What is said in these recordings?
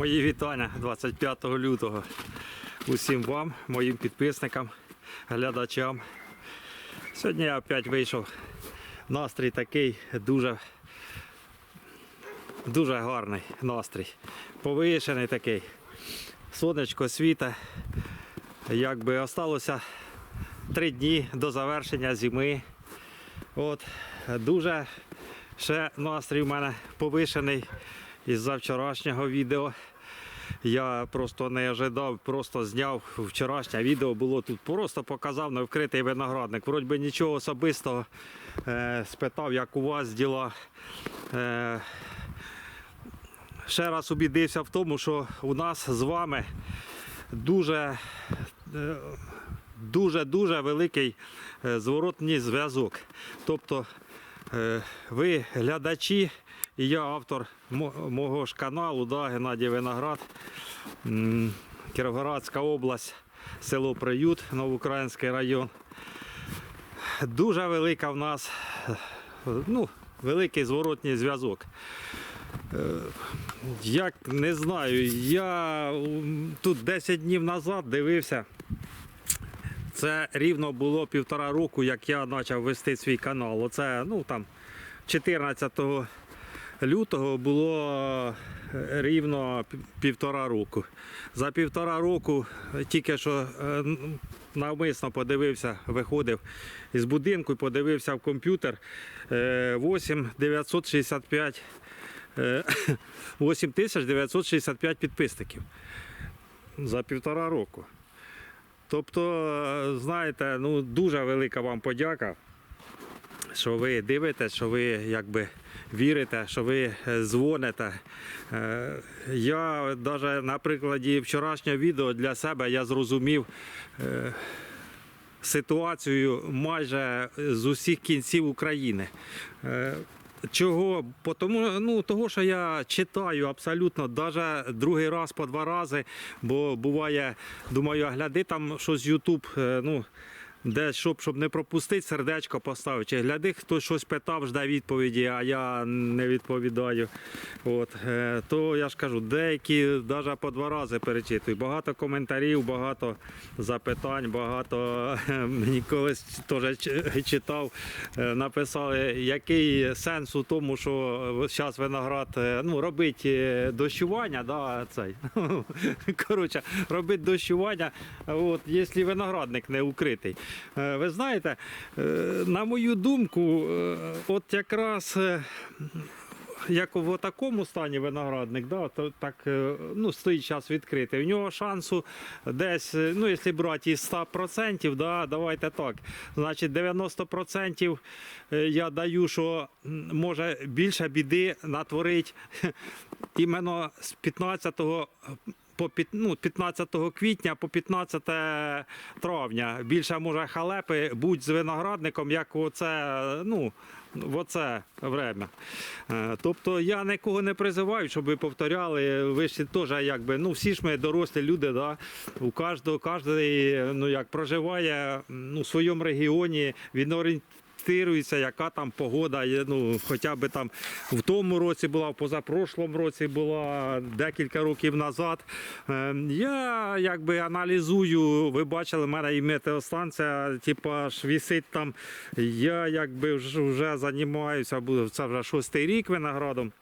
Мої вітання 25 лютого усім вам, моїм підписникам, глядачам. Сьогодні я опять вийшов. Настрій такий дуже, дуже гарний настрій. Повишений такий. Сонечко світа. Якби осталося три дні до завершення зими. От, дуже ще настрій у мене повишений із-за вчорашнього відео. Я просто не ожидав, просто зняв вчорашнє відео, було тут просто показав на вкритий виноградник. Вроді би нічого особистого. Е, спитав, як у вас діла. Е, ще раз убідився в тому, що у нас з вами дуже дуже-дуже великий е, зворотній зв'язок. Тобто е, ви глядачі, і я автор мого ж каналу, да, Геннадій Виноград, Кіровоградська область, село Приют, Новоукраїнський район. Дуже велика в нас, е, ну, великий зворотній зв'язок. Як не знаю, я тут 10 днів назад дивився. Це рівно було півтора року, як я почав вести свій канал. Оце ну там 14 лютого було е, рівно півтора року. За півтора року е, тільки що е, навмисно подивився, виходив із будинку і подивився в комп'ютер е, 8965 е, 8965 підписників за півтора року. Тобто, знаєте, ну дуже велика вам подяка, що ви дивитесь, що ви якби вірите, що ви е, дзвоните. Е, Я навіть на прикладі вчорашнього відео для себе я зрозумів е, ситуацію майже з усіх кінців України. Чого? Тому, ну, того, що я читаю абсолютно, навіть другий раз по два рази, бо буває, думаю, гляди там щось Ютуб, ну, де щоб, щоб не пропустити, сердечко поставити. Чи гляди, хтось щось питав, жде відповіді, а я не відповідаю. От, е, то я ж кажу, деякі навіть по два рази перечитую. Багато коментарів, багато запитань, багато е, мені колись теж читав, е, написали, який сенс у тому, що зараз виноград ну, робить дощування, да, цей. Коротше, робить дощування, от, якщо виноградник не укритий. Е, Ви знаєте, е, на мою думку, е, от якраз. Як в такому стані виноградник, да, то так ну, стоїть час відкритий. У нього шансу десь, ну, якщо брати із 100%, да, давайте так. Значить, 90% е, я даю, що може більше біди натворить іменно з 15 по ну, 15 квітня по 15 травня. Більше може халепи будь з виноградником, як оце, ну, в оце время. Е, Тобто я нікого не призиваю, щоб ви повторяли. Ви ж теж якби, ну всі ж ми дорослі люди, да? у кожного, кожен ну, як проживає ну, в своєму регіоні, він орієнтується, яка там погода, ну, хоча б там в тому році була, в позапрошлому році була декілька років назад. Е, Я якби аналізую, ви бачили, в мене і метеостанція, типа ж висить там. Я якби вже, займаюся, це вже шостий рік виноградом.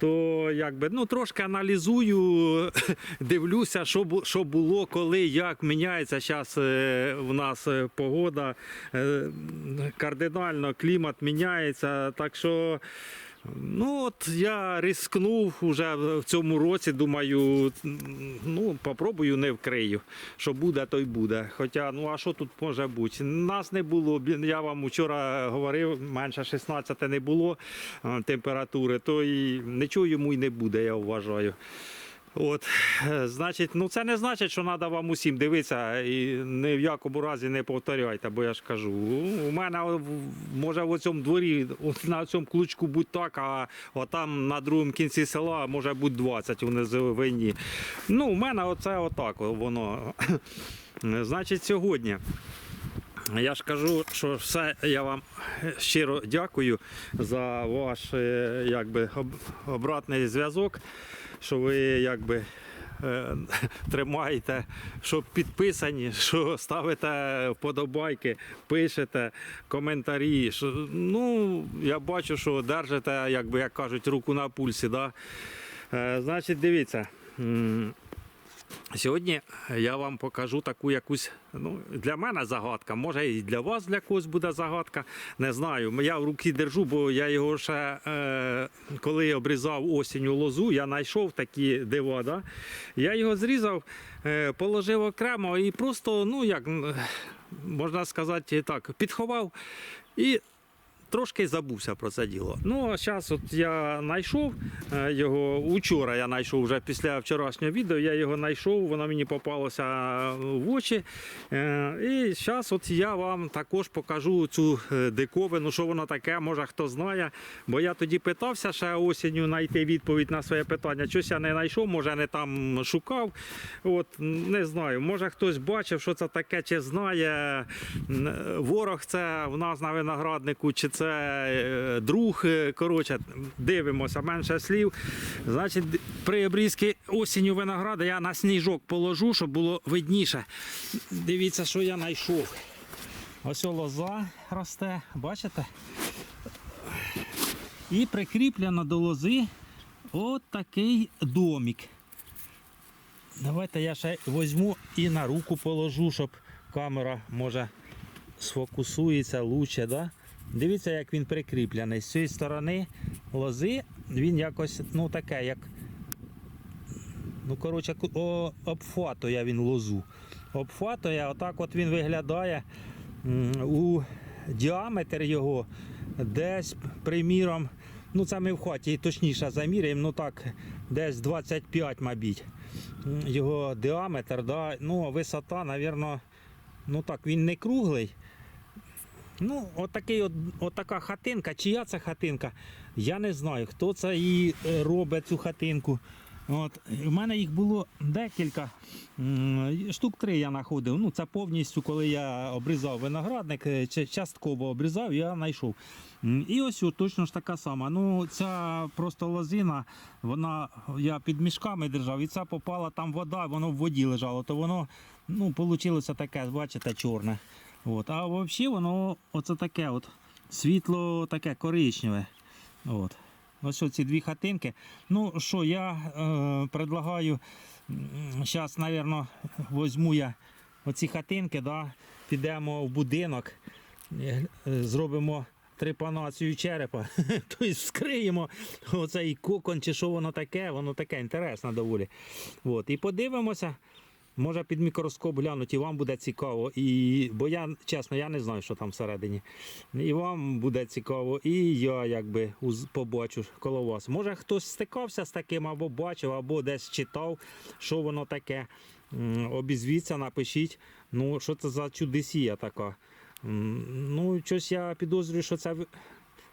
То якби ну трошки аналізую, дивлюся, що що було, коли, як міняється зараз в нас е, погода, е, кардинально клімат міняється. Так що ну от я рискнув уже в цьому році. Думаю, ну попробую не вкрию. Що буде, то й буде. Хоча, ну а що тут може бути? Нас не було. Я вам вчора говорив, менше 16 не було е, температури, то і нічого йому й не буде, я вважаю. От, е, значить, ну це не значить, що треба вам усім дивитися і ні в якому разі не повторяйте, бо я ж кажу. У мене може в цьому дворі на цьому клучку будь так, а отам на другому кінці села може бути 20 внизу винні. Ну, у мене оце отак воно. Значить, сьогодні. Я ж кажу, що все я вам щиро дякую за ваш е, якби, обратний зв'язок, що ви якби. е, Тримаєте, що підписані, що ставите вподобайки, пишете коментарі. Що, ну, я бачу, що держите, якби як кажуть, руку на пульсі. Да? Е, значить, дивіться. Сьогодні я вам покажу таку якусь, ну, для мене загадка, може і для вас для когось буде загадка. Не знаю. Я в руки держу, бо я його ще, е, коли обрізав осінню лозу, я знайшов такі дива. Да? Я його зрізав, е, положив окремо і просто, ну як можна сказати так, підховав і трошки забувся про це діло. Ну, а зараз от я знайшов е, його. Учора я знайшов вже після вчорашнього відео. Я його знайшов, воно мені попалося в очі. Е, І зараз от я вам також покажу цю е, диковину, що воно таке, може хто знає. Бо я тоді питався ще осінню знайти відповідь на своє питання. Щось я не знайшов, може не там шукав. От не знаю, може хтось бачив, що це таке, чи знає. Ворог це в нас на винограднику, чи це е, друг. е, Коротше, дивимося, менше слів. Значить, при обрізці осінню винограда я на сніжок положу, щоб було видніше. Дивіться, що я знайшов. Ось лоза росте, бачите? І прикріплено до лози от такий домик. Давайте я ще візьму і на руку положу, щоб камера може сфокусується лучше. Да? Дивіться, як він прикріплений. З цієї сторони лози він якось ну таке, як. Ну, коротше, обфатує він лозу. Обфатує, отак от він виглядає у діаметр його десь, приміром, ну це ми в хаті точніше заміряємо, ну так, десь 25, мабуть. Його діаметр, да, ну, висота, мабуть, ну так, він не круглий. Ну, отакий от, от така хатинка, чия це хатинка, я не знаю, хто це її е, робить, цю хатинку. От, у мене їх було декілька, штук три я знаходив. Ну, це повністю, коли я обрізав виноградник, е, частково обрізав, я знайшов. І ось точно ж така сама. Ну, ця просто лозина, вона я під мішками держав, і ця попала там вода, воно в воді лежало, то воно ну, вийшло таке, бачите, чорне. От. А взагалі воно оце таке от, світло таке коричневе. От. Ось ці дві хатинки. Ну що, я е, предлагаю, зараз, мабуть, візьму я оці хатинки, да, підемо в будинок, е, е, зробимо трепанацію черепа, тобто вскриємо оцей кокон, чи що воно таке, воно таке інтересне доволі. От. І подивимося. Може під мікроскоп глянути, і вам буде цікаво. І, бо я, чесно, я не знаю, що там всередині. І вам буде цікаво, і я якби побачу коло вас. Може хтось стикався з таким, або бачив, або десь читав, що воно таке. Обізвіться, напишіть. Ну, що це за чудесія така. Ну, щось я підозрюю, що це.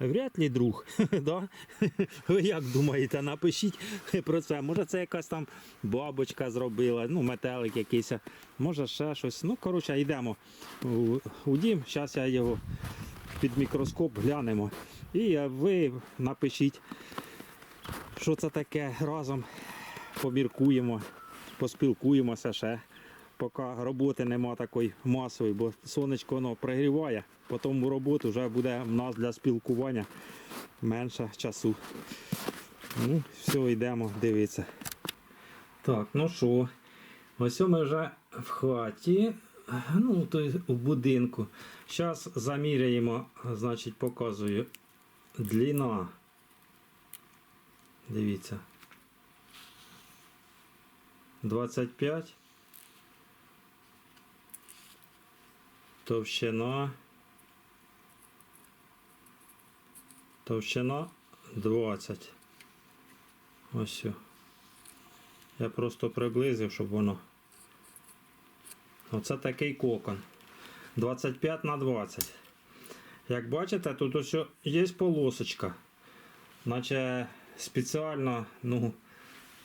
Вряд ли друг. да? Ви як думаєте, напишіть про це. Може це якась там бабочка зробила, ну, метелик якийсь, може ще щось. Ну, коротше, йдемо у, дім. Зараз я його під мікроскоп глянемо. І ви напишіть, що це таке разом. Поміркуємо, поспілкуємося ще. Поки роботи нема такої масової, бо сонечко воно пригріває, потім у роботу вже буде в нас для спілкування менше часу. Ну, все, йдемо дивитися. Так, ну що, ось ми вже в хаті, ну, то у будинку. Зараз заміряємо, значить, показую длина. Дивіться. 25. Товщина. Товщина 20. Ось. Я просто приблизив, щоб воно. Оце такий кокон. 25 на 20. Як бачите, тут ось є полосочка. Наче спеціально, ну,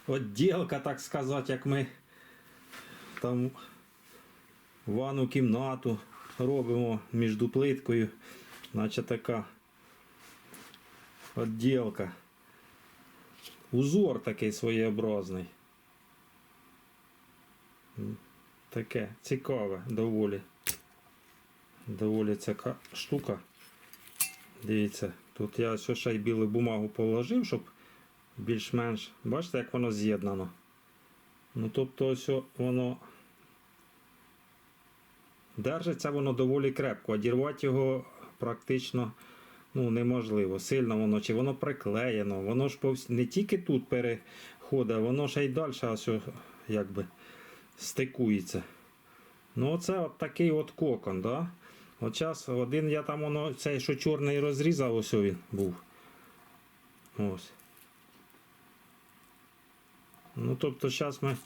відділка, так сказати, як ми там ванну кімнату робимо між плиткою, наче така відділка. Узор такий своєобразний. Таке цікаве доволі. Доволі цяка штука. Дивіться, тут я ще й білу бумагу положив, щоб більш-менш. Бачите, як воно з'єднано. Ну тобто ось воно держиться воно доволі крепко, одірвати його практично ну, неможливо. Сильно воно, чи воно приклеєно, воно ж повс... не тільки тут переходить, воно ще й далі ось, якби стикується. Ну, оце от такий от кокон, да? От час один я там воно, цей, що чорний розрізав, ось він був. Ось. Ну, тобто, зараз ми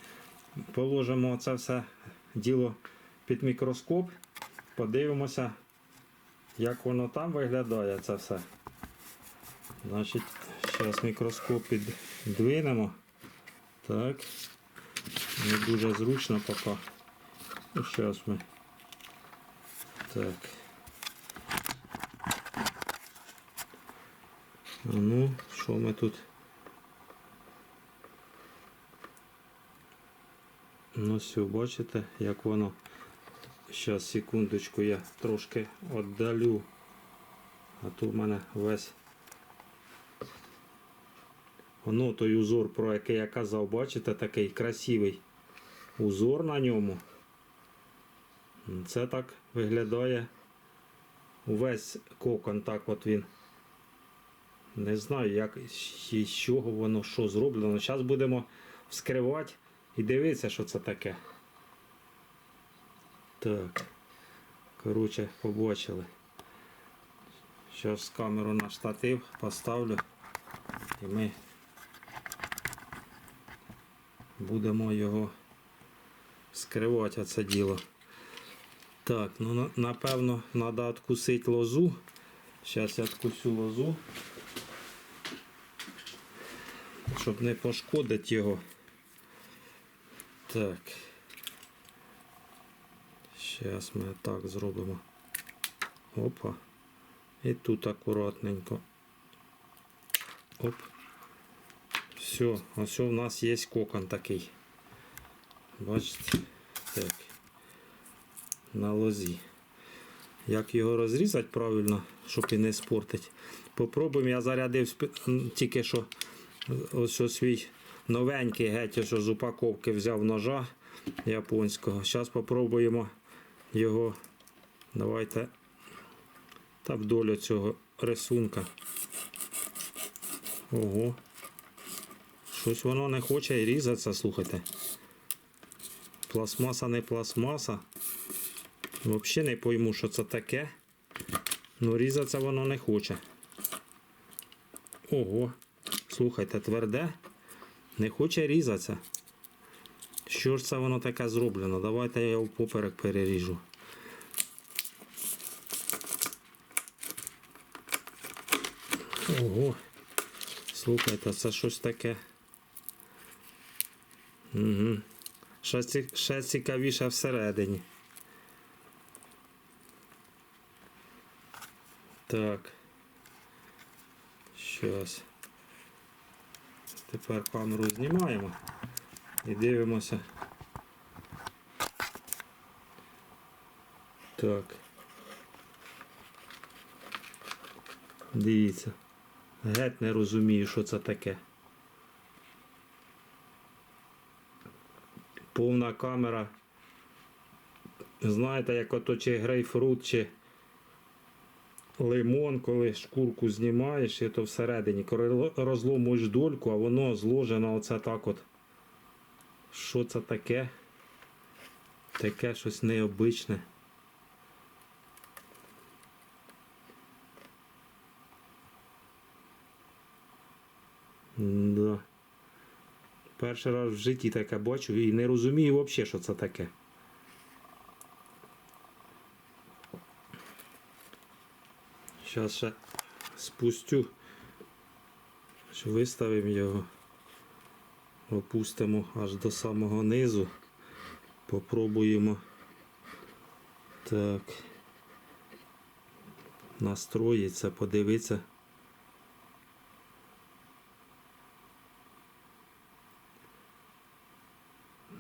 положимо це все діло під мікроскоп, подивимося, як воно там виглядає це все. Значить, зараз мікроскоп піддвинемо. Так. Не дуже зручно поки. Ну, зараз ми. Так. Ну, що ми тут? Ну все, бачите, як воно. Зараз, секундочку, я трошки віддалю. А то в мене весь. Воно той узор, про який я казав, бачите, такий красивий узор на ньому. Це так виглядає увесь кокон, так от він. Не знаю, як з чого воно що зроблено. Зараз будемо вскривати і дивитися, що це таке. Так. Коротше, побачили. Зараз камеру на штатив поставлю і ми будемо його скривати це діло. Так, ну напевно треба відкусити лозу. Зараз я відкусю лозу. Щоб не пошкодити його. Так. Зараз ми так зробимо. Опа. І тут акуратненько. Оп. Все, ось у нас є кокон такий. Бачите? Так. На лозі. Як його розрізати правильно, щоб і не спортити. Попробуємо, я зарядив тільки що ось ось свій новенький геть, ось з упаковки взяв ножа японського. Зараз спробуємо його. Давайте та вдоль цього рисунка. Ого. Щось воно не хоче різатися, слухайте. Пластмаса не пластмаса. Взагалі не пойму, що це таке. Ну різатися воно не хоче. Ого. Слухайте, тверде. Не хоче різатися. Що ж це воно таке зроблено? Давайте я його поперек переріжу. Ого. Слухайте, це щось таке. Угу. Ще, ще цікавіше всередині. Так. Щас. Тепер камеру знімаємо і дивимося. Так. Дивіться. Геть не розумію, що це таке. Повна камера. Знаєте, як ото чи грейпфрут, чи лимон, коли шкурку знімаєш, і то всередині. Розломуєш дольку, а воно зложено оце так от. Що це таке? Таке щось необичне. Да. Перший раз в житті таке бачу і не розумію взагалі, що це таке. Зараз ще спустю, виставимо його, опустимо аж до самого низу. Попробуємо. Так. настроїться, подивитися.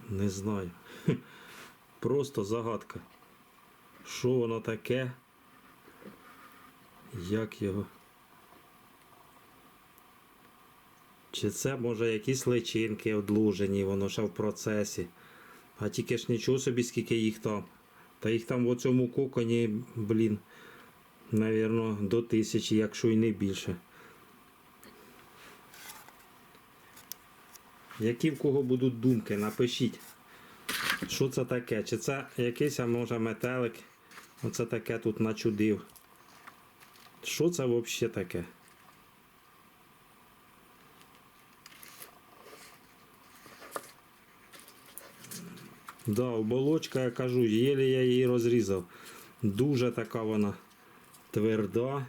Не знаю. Просто загадка. Що воно таке? Як його? Чи це може якісь личинки одлужені, воно ще в процесі. А тільки ж нічого собі, скільки їх там. Та їх там в цьому коконі, блін, навірно, до тисячі, якщо й не більше. Які в кого будуть думки, напишіть. Що це таке? Чи це якийсь, може, метелик? Оце таке тут начудив. Що це взагалі таке? Да, оболочка, я кажу, єлі я її розрізав. Дуже така вона тверда.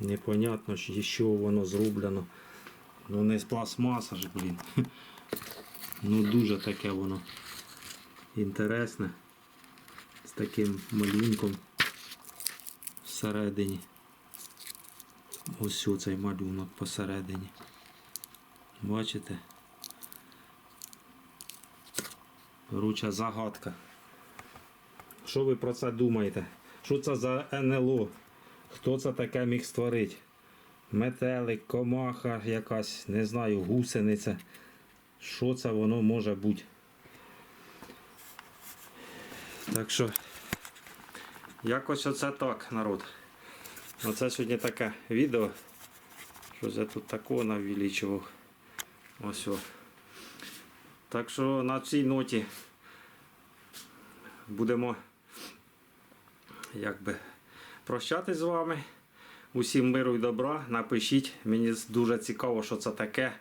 Непонятно, з що воно зроблено. Ну не з пластмаса ж, блін. Ну дуже таке воно інтересне. З таким малюнком всередині. Ось цей малюнок посередині. Бачите? Короче, загадка. Що ви про це думаєте? Що це за НЛО? Хто це таке міг створити? Метелик, комаха якась, не знаю, гусениця. Що це воно може бути? Так що, якось оце так, народ. Оце сьогодні таке відео. Щось я тут такого навілічував. Ось. о. Так що на цій ноті будемо якби прощатись з вами. Усім миру і добра. Напишіть. Мені дуже цікаво, що це таке.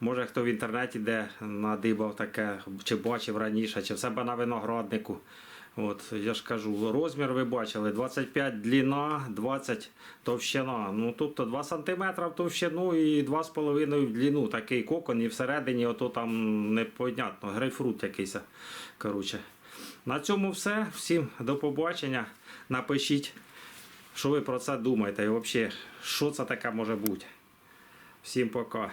Може хто в інтернеті де надибав таке, чи бачив раніше, чи в себе на винограднику. От, я ж кажу, розмір ви бачили, 25 длина, 20 товщина. Ну, тобто 2 см в товщину і 2,5 в длину. Такий кокон, і всередині ото там непонятно, грейпфрут якийсь. Коротше. На цьому все. Всім до побачення. Напишіть, що ви про це думаєте і взагалі, що це таке може бути. Всім пока.